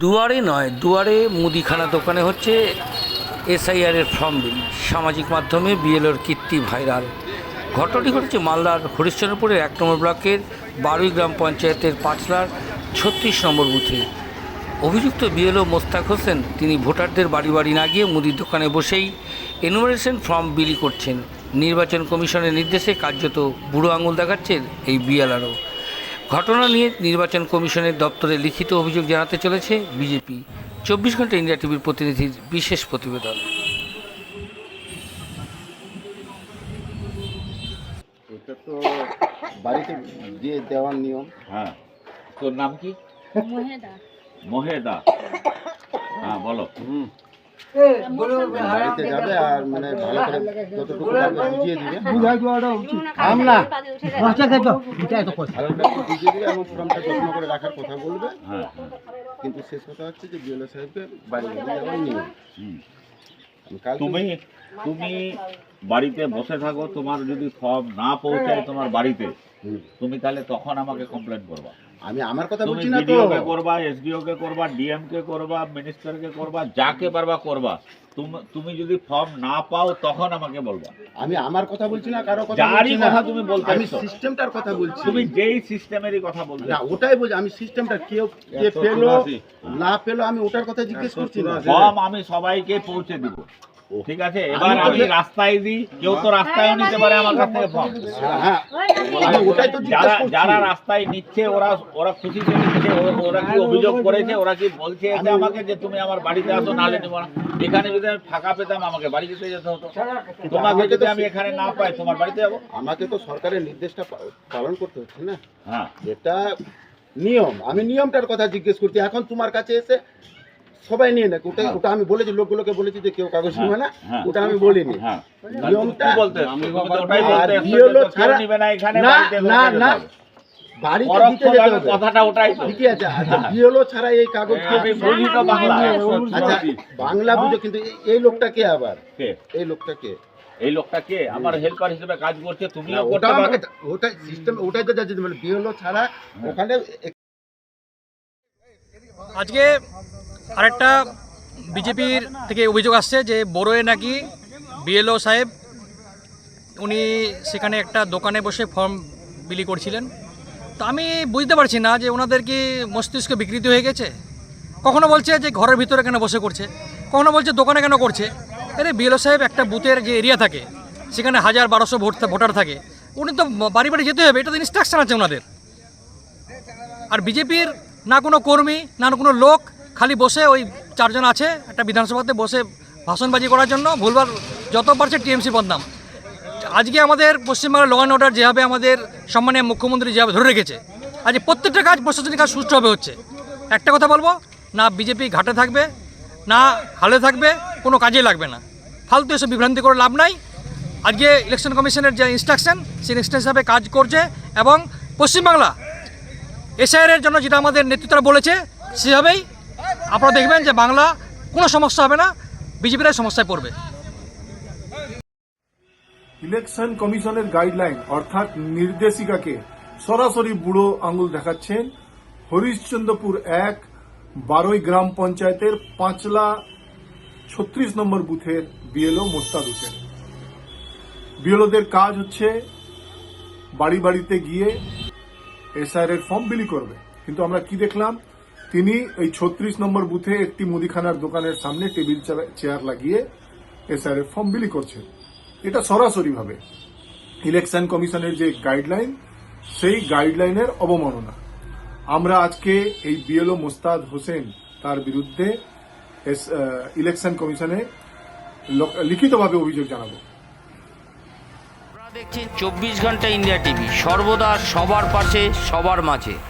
দুয়ারে নয়, দুয়ারে মুদিখানা দোকানে হচ্ছে এসআইআরের ফর্ম বিল। সামাজিক মাধ্যমে বিএলওর কীর্তি ভাইরাল। ঘটনাটি ঘটেছে মালদার হরিশ্চন্দ্রপুরের এক নম্বর ব্লকের বারুই গ্রাম পঞ্চায়েতের পাঁচলার ছত্রিশ নম্বর বুথে। অভিযুক্ত বিএলও মোস্তাক হোসেন, তিনি ভোটারদের বাড়ি বাড়ি না গিয়ে মুদির দোকানে বসেই এনুমারেশন ফর্ম বিলি করছেন। নির্বাচন কমিশনের নির্দেশে কার্যত বুড়ো আঙুল দেখাচ্ছেন এই বিএলআরও। ঘটনা নিয়ে নির্বাচন কমিশনের দপ্তরে লিখিত অভিযোগ জানাতে চলেছে বিজেপি। চব্বিশ ঘণ্টা ইন্ডিয়া টিভির প্রতিনিধির বিশেষ প্রতিবেদন। এটা তো বাড়িতে দিয়ে দেওয়ার নিয়ম। হ্যাঁ। তোর নাম কি? মহেদা। মহেদা। হ্যাঁ বলো। বাড়িতে যাবে আর মানে ভালো করে যতটুকু পারবে বুঝিয়ে দিবে। আমরা ভালো করে বুঝিয়ে দিবে এবং ফর্মটা যত্ন করে রাখার কথা বলবে। হ্যাঁ হ্যাঁ। কিন্তু শেষ কথা হচ্ছে যে বিএলও সাহেবকে বাড়ি তুমি তুমি বাড়িতে বসে থাকো তোমার যদি ফর্ম না পৌঁছায় তোমার বাড়িতে তুমি তাহলে তখন আমাকে কমপ্লেন করবা। আমি আমার কথা বলছি না তো। কে করবা এসডিও কে করবা ডিএম কে করবা মিনিস্টার কে করবা যাকে পারবা করবা। তুমি তুমি যদি ফর্ম না পাও তখন আমাকে বলবা। আমি আমার কথা বলছি না কারও কথা যারই বলছি না। কথা তুমি বলতে আমি সিস্টেমটার কথা বলছি। তুমি যেই সিস্টেমেরই কথা বলছো না ওটাই বলছি আমি সিস্টেমটা কেউ কে পেল না পেল আমি ওটার কথা জিজ্ঞেস করছি না। ফর্ম আমি সবাইকে পৌঁছে দিব। ঠিক আছে? এবার আমি রাস্তায় দিই কেউ তো রাস্তায়ও নিতে পারে আমার কাছ থেকে ফর্ম। হ্যাঁ। যারা যারা রাস্তায় নিচ্ছে ওরা ওরা খুশিতে নিচ্ছে ওরা কি অভিযোগ করেছে? ওরা কি বলছে এসে আমাকে যে তুমি আমার বাড়িতে আসো নাহলে নেব না এখানে যদি আমি ফাঁকা পেতাম আমাকে বাড়ি যেতে যেতে হতো। তোমাকে যদি আমি এখানে না পাই তোমার বাড়িতে যাব? আমাকে তো সরকারের নির্দেশটা পালন করতে হচ্ছে না। হ্যাঁ। যেটা নিয়ম। আমি নিয়মটার কথা জিজ্ঞেস করছি। এখন তোমার কাছে এসে সবাই নিয়ে নেক ওটা ওটা আমি বলেছি লোকগুলোকে বলেছি যে কেউ কাগজ নিবে না হ্যাঁ। ওটা আমি বলিনি। হ্যাঁ। নিয়মটা না না বাড়িতে দিতে যেতে হবে। কথাটা ওটাই ঠিকই আছে ছাড়া এই কাগজ বাংলা আচ্ছা বাংলা বুঝো কিন্তু এই- লোকটা কে আবার? এই লোকটা কে? এই লোকটা কে? আমার হেল্পার হিসেবে কাজ করছে তুমিও ওটা পারো। আমাকে ওটা সিস্টেম ওটাই তো যাচ্ছে মানে বিয়েলো ছাড়া ওখানে আজকে আরেকটা বিজেপির থেকে অভিযোগ আসছে যে বড়োয়ে নাকি বিএলও সাহেব, উনি সেখানে একটা দোকানে বসে ফর্ম বিলি করছিলেন। তো আমি বুঝতে পারছি না যে ওনাদের কি মস্তিষ্ক বিকৃতি হয়ে গেছে? কখনো বলছে যে ঘরের ভিতরে কেন বসে করছে? কখনো বলছে দোকানে কেন করছে? আরে বিএলও সাহেব একটা বুথের যে এরিয়া থাকে, সেখানে হাজার বারোশো ভোট ভোটার থাকে, উনি তো বাড়ি বাড়ি যেতে হবে, এটা তো ইনস্ট্রাকশন আছে ওনাদের। আর বিজেপির না কোনো কর্মী, না কোনো লোক খালি বসে ওই চারজন আছে, একটা বিধানসভাতে বসে ভাষণবাজি করার জন্য ভুলবার যত পারছে টিএমসি বদনাম। আজকে আমাদের পশ্চিমবাংলার ল অ্যান্ড অর্ডার যেভাবে আমাদের সম্মানীয় মুখ্যমন্ত্রী যেভাবে ধরে রেখেছে, আজ প্রত্যেকটা কাজ প্রশাসনিক কাজ সুষ্ঠুভাবে হচ্ছে। একটা কথা বলব, না বিজেপি ঘাটে থাকবে, না হালে থাকবে, কোনো কাজে লাগবে না। ফালতু এসব বিভ্রান্তি করে লাভ নাই। আজকে ইলেকশন কমিশনের যে ইনস্ট্রাকশন সেই ইনস্ট্রাকশন হিসাবে কাজ করছে এবং পশ্চিমবাংলা এসআইআর জন্য যেটা আমাদের নেতৃত্বরা বলেছে, সেভাবেই আপনারা দেখবেন যে বাংলা কোনো সমস্যা হবে না, বিজেপিরাই সমস্যায় পড়বে। ইলেকশন কমিশনের গাইডলাইন, অর্থাৎ নির্দেশিকাকে সরাসরি বুড়ো আঙুল দেখাচ্ছেন হরিশ্চন্দ্রপুর এক, বারোই গ্রাম পঞ্চায়েতের পাঁচলা ছত্রিশ নম্বর বুথের বিএলও মোস্তাদ হোসেন। বিএলওদের কাজ হচ্ছে বাড়ি বাড়িতে গিয়ে এসআইআর এর ফর্ম বিলি করবে। কিন্তু আমরা কি দেখলাম? তিনি এই ছত্রিশ নম্বর বুথে একটি মুদিখানার দোকানের সামনে টেবিল চেয়ার- লাগিয়ে এসআইআর এর ফর্ম বিলি করছেন। এটা সরাসরি ভাবে ইলেকশন কমিশনের যে গাইডলাইন, সেই গাইডলাইনের অবমাননা। আমরা আজকে এই বিএলও মোস্তাদ হোসেন তার বিরুদ্ধে ইলেকশন কমিশনে লিখিতভাবে অভিযোগ জানাব। দেখছেন চব্বিশ ঘণ্টা ইন্ডিয়া টিভি। সর্বদা সবার পাশে, সবার মাঝে।